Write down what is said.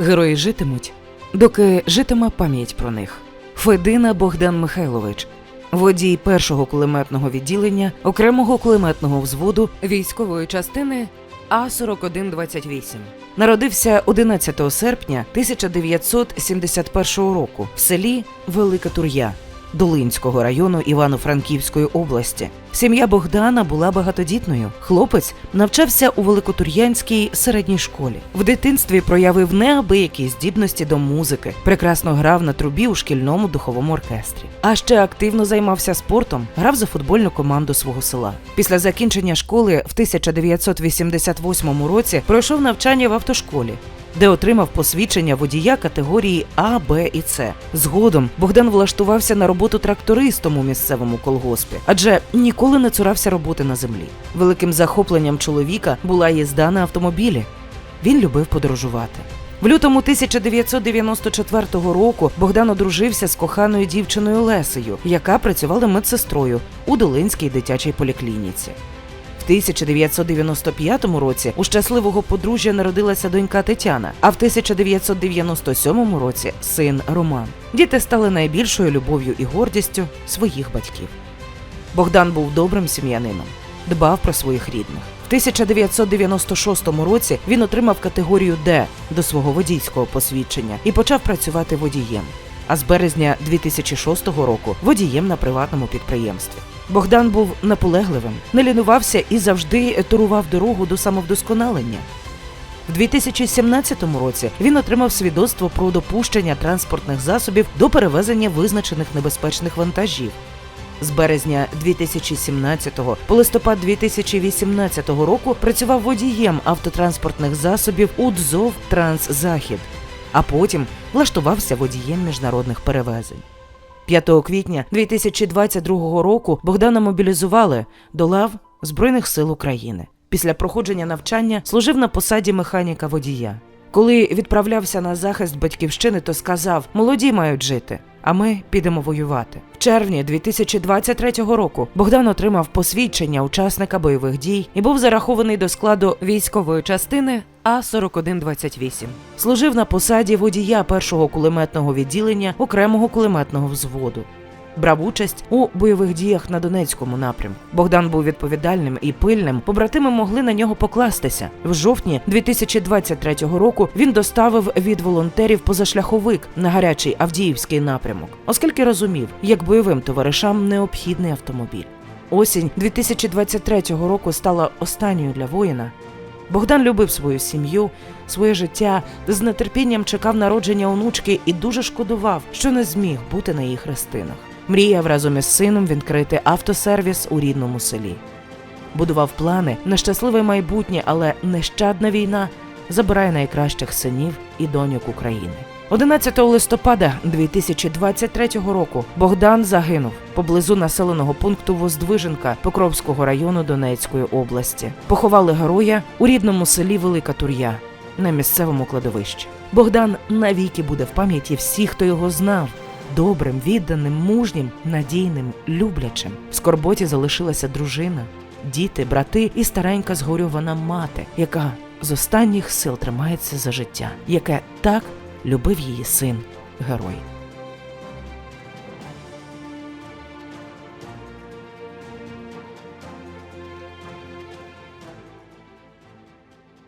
Герої житимуть, доки житиме пам'ять про них. Федина Богдан Михайлович, водій першого кулеметного відділення окремого кулеметного взводу військової частини А4128. Народився 11 серпня 1971 року в селі Велика Тур'я Долинського району Івано-Франківської області. Сім'я Богдана була багатодітною. Хлопець навчався у Великотур'янській середній школі. В дитинстві проявив неабиякі здібності до музики, прекрасно грав на трубі у шкільному духовому оркестрі. А ще активно займався спортом, грав за футбольну команду свого села. Після закінчення школи в 1988 році пройшов навчання в автошколі. Де отримав посвідчення водія категорії А, Б і С. Згодом Богдан влаштувався на роботу трактористом у місцевому колгоспі, адже ніколи не цурався роботи на землі. Великим захопленням чоловіка була їзда на автомобілі. Він любив подорожувати. В лютому 1994 року Богдан одружився з коханою дівчиною Лесею, яка працювала медсестрою у Долинській дитячій поліклініці. В 1995 році у щасливого подружжя народилася донька Тетяна, а в 1997 році син Роман. Діти стали найбільшою любов'ю і гордістю своїх батьків. Богдан був добрим сім'янином, дбав про своїх рідних. В 1996 році він отримав категорію Д до свого водійського посвідчення і почав працювати водієм. А з березня 2006 року водієм на приватному підприємстві. Богдан був наполегливим, не лінувався і завжди турував дорогу до самовдосконалення. В 2017 році він отримав свідоцтво про допущення транспортних засобів до перевезення визначених небезпечних вантажів. З березня 2017 по листопад 2018 року працював водієм автотранспортних засобів у ДЗОВ Трансзахід, а потім влаштувався водієм міжнародних перевезень. 5 квітня 2022 року Богдана мобілізували до лав Збройних сил України. Після проходження навчання служив на посаді механіка водія. Коли відправлявся на захист батьківщини, то сказав: молоді мають жити, а ми підемо воювати. В червні 2023 року Богдан отримав посвідчення учасника бойових дій і був зарахований до складу військової частини А4128. Служив на посаді водія першого кулеметного відділення окремого кулеметного взводу. Брав участь у бойових діях на Донецькому напрямку. Богдан був відповідальним і пильним. Побратими могли на нього покластися. В жовтні 2023 року він доставив від волонтерів позашляховик на гарячий Авдіївський напрямок, оскільки розумів, як бойовим товаришам необхідний автомобіль. Осінь 2023 року стала останньою для воїна. Богдан любив свою сім'ю, своє життя, з нетерпінням чекав народження онучки і дуже шкодував, що не зміг бути на її хрестинах. Мріяв разом із сином відкрити автосервіс у рідному селі. Будував плани на щасливе майбутнє, але нещадна війна забирає найкращих синів і доньок України. 11 листопада 2023 року Богдан загинув поблизу населеного пункту Воздвиженка Покровського району Донецької області. Поховали героя у рідному селі Велика Тур'я на місцевому кладовищі. Богдан навіки буде в пам'яті всіх, хто його знав. Добрим, відданим, мужнім, надійним, люблячим. В скорботі залишилася дружина, діти, брати і старенька згорювана мати, яка з останніх сил тримається за життя, яке так любив її син, герой.